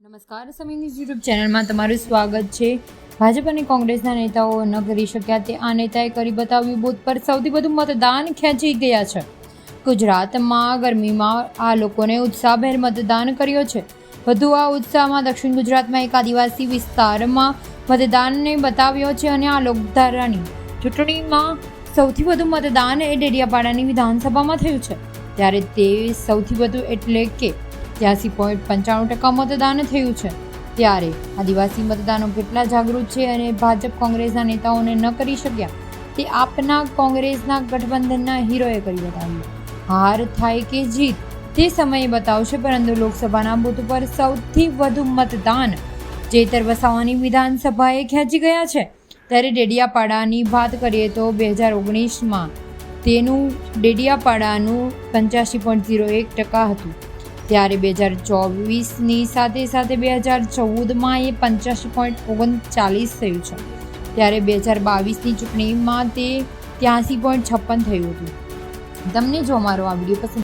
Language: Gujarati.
નમસ્કાર, સમીની યુટ્યુબ ચેનલમાં તમારું સ્વાગત છે. ભાજપ અને કોંગ્રેસના નેતાઓ ન કરી શક્યા તે આ નેતાએ કરી બતાવ્યું બુથ પર સૌથી વધુ મતદાન ખેંચી ગયા છે. ગુજરાતમાં ગરમીમાં આ લોકોને ઉત્સાહભેર મતદાન કર્યો છે. વધુ આ ઉત્સાહમાં દક્ષિણ ગુજરાતમાં એક આદિવાસી વિસ્તારમાં મતદાનને બતાવ્યો છે અને આ લોકધારાની ચૂંટણીમાં સૌથી વધુ મતદાન એ ડેડિયાપાડાની વિધાનસભામાં થયું છે. ત્યારે તે સૌથી વધુ એટલે કે ત્યાસી પોઈન્ટ પંચાણું ટકા મતદાન થયું છે. ત્યારે આદિવાસી મતદાનો કેટલા જાગૃત છે અને ભાજપ કોંગ્રેસના નેતાઓને ન કરી શક્યા તે આપના કોંગ્રેસના ગઠબંધનના હીરોએ કરી બતાવ્યું. હાર થાય કે જીત તે સમયે બતાવશે, પરંતુ લોકસભાના બુથ પર સૌથી વધુ મતદાન જેતર વસાવાની વિધાનસભાએ ખેંચી ગયા છે. ત્યારે ડેડિયાપાડાની વાત કરીએ તો બે હજાર ઓગણીસમાં તેનું ડેડિયાપાડાનું પંચ્યાસી પોઈન્ટ ઝીરો એક ટકા હતું. ત્યારે બે હજાર ચોવીસની સાથે સાથે બે હજાર ચૌદમાં એ પંચ્યાસી પોઈન્ટ ઓગણચાલીસ થયું છે. ત્યારે બે હજાર બાવીસની ચૂંટણીમાં તે ત્યાંસી પોઈન્ટ છપ્પન થયું હતું. તમને જો અમારો આ વીડિયો પસંદ